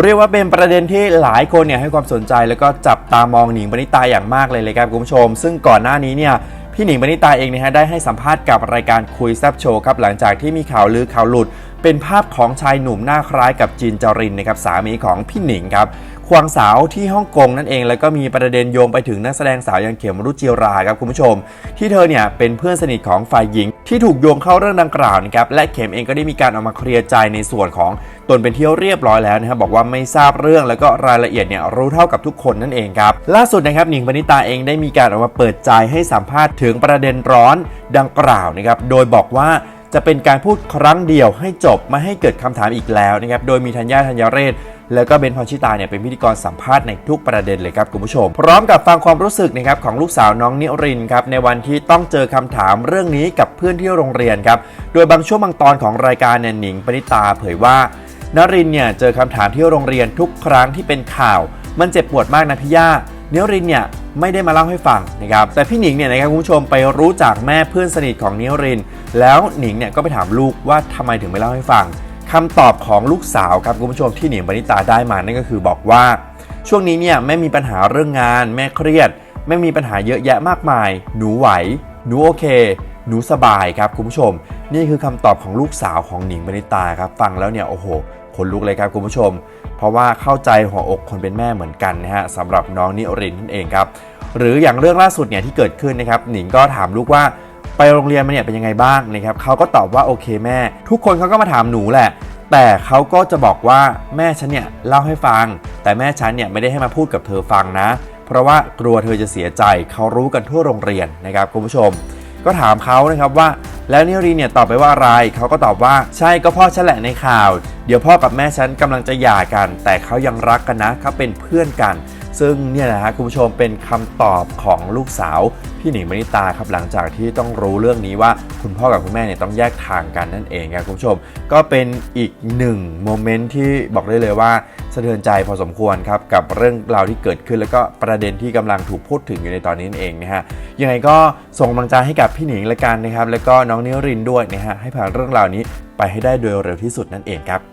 เรียกว่าเป็นประเด็นที่หลายคนเนี่ยให้ความสนใจแล้วก็จับตามองหนิงปณิตาอย่างมากเลยเลยครับคุณผู้ชม ซึ่งก่อนหน้านี้เนี่ยพี่หนิงปณิตาเองนะฮะได้ให้สัมภาษณ์กับรายการคุยแซบโชว์ครับหลังจากที่มีข่าวลือข่าวหลุด เป็นภาพของชายหนุ่มหน้าคล้ายกับจินจรินนะครับสามีของพี่หนิงครับควางสาวที่ฮ่องกงนั่นเอง แล้วก็มีประเด็นโยงไปถึงนักแสดงสาวอย่างเข็มรุจิราครับคุณผู้ชม ที่เธอเนี่ยเป็นเพื่อนสนิทของฝ่ายหญิง ที่ถูกโยงเข้าเรื่องดังกล่าวนะครับและเข็มเองก็ได้มีการออกมาเคลียร์ใจในส่วนของตนเป็นที่เรียบร้อยแล้วนะครับบอกว่าไม่ทราบเรื่องแล้วก็รายละเอียดเนี่ยรู้เท่ากับทุกคนนั่นเองครับล่าสุดนะครับหนิงปณิตาเองได้มีการออกมาเปิดใจให้สัมภาษณ์ถึงประเด็นร้อนดังกล่าวนะครับโดยบอกว่าจะเป็นการพูดครั้งเดียวให้จบไม่ให้เกิดคำถามอีกแล้วนะครับโดยมีธัญญาธัญเรศ แล้วก็เบนพรชิตาเนี่ยเป็นพิธีกรสัมภาษณ์ในทุกประเด็นเลยครับคุณผู้ชม พร้อมกับฟังความรู้สึกนะครับของลูกสาวน้องนิรินครับในวันที่ต้องเจอคำถามเรื่องนี้กับเพื่อนที่โรงเรียนครับโดยบางช่วงบางตอนของรายการเนี่ยหนิงปณิตาเผยว่านรินเนี่ยเจอคำถามที่โรงเรียนทุกครั้งที่เป็นข่าว มันเจ็บปวดมากนะพี่ย่าเนรินเนี่ยไม่ได้มาเล่าให้ฟังนะครับแต่พี่หนิงเนี่ยนะครับคุณผู้ชมไปรู้จากแม่เพื่อนสนิทของเนริน แล้วหนิงเนี่ยก็ไปถามลูกว่าทำไมถึงไม่เล่าให้ฟัง คำตอบของลูกสาวครับคุณผู้ชมที่หนิงปณิตาได้มานั่นก็คือบอกว่า ช่วงนี้เนี่ยแม่มีปัญหาเรื่องงาน แม่เครียดแม่มีปัญหาเยอะแยะมากมาย หนูไหว หนูโอเค หนูสบายครับคุณผู้ชม นี่คือคำตอบของลูกสาวของหนิงปณิตาครับฟังแล้วเนี่ยโอ้โหขนลุกเลยครับคุณผู้ชม เพราะว่าเข้าใจหัวอกคนเป็นแม่เหมือนกันนะฮะสำหรับน้องนิรินนั่นเองครับหรืออย่างเรื่องล่าสุดเนี่ยที่เกิดขึ้นนะครับหนิงก็ถามลูกว่า ไปโรงเรียนมาเนี่ยเป็นยังไงบ้างนะครับเขาก็ตอบว่าโอเคแม่ ทุกคนเขาก็มาถามหนูแหละ แต่เขาก็จะบอกว่าแม่ฉันเนี่ยเล่าให้ฟัง แต่แม่ฉันเนี่ยไม่ได้ให้มาพูดกับเธอฟังนะ เพราะว่ากลัวเธอจะเสียใจเขารู้กันทั่วโรงเรียนนะครับคุณผู้ชม ก็ถามเขานะครับว่า แล้วนิรินเนี่ยตอบไปว่าอะไรเขาก็ตอบว่าใช่ก็พ่อฉันแหละในข่าว เดี๋ยวพ่อกับแม่ฉันกำลังจะหย่ากัน แต่เขายังรักกันนะเขาเป็นเพื่อนกัน ซึ่งเนี่ยนะฮะคุณผู้ชมเป็นคำตอบของลูกสาวพี่หนิงมณิตาครับหลังจากที่ต้องรู้เรื่องนี้ว่าคุณพ่อกับคุณแม่เนี่ยต้องแยกทางกันนั่นเองครับคุณผู้ชม ก็เป็นอีกหนึ่งโมเมนต์ที่บอกได้เลยว่าสะเทือนใจพอสมควรครับกับเรื่องราวที่เกิดขึ้น แล้วก็ประเด็นที่กำลังถูกพูดถึงอยู่ในตอนนี้นั่นเองนะฮะยังไงก็ส่งกำลังใจให้กับพี่หนิงละกันนะครับแล้วก็น้องนิรินด้วยนะฮะให้ผ่านเรื่องราวนี้ไปให้ได้โดยเร็วที่สุดนั่นเองครับ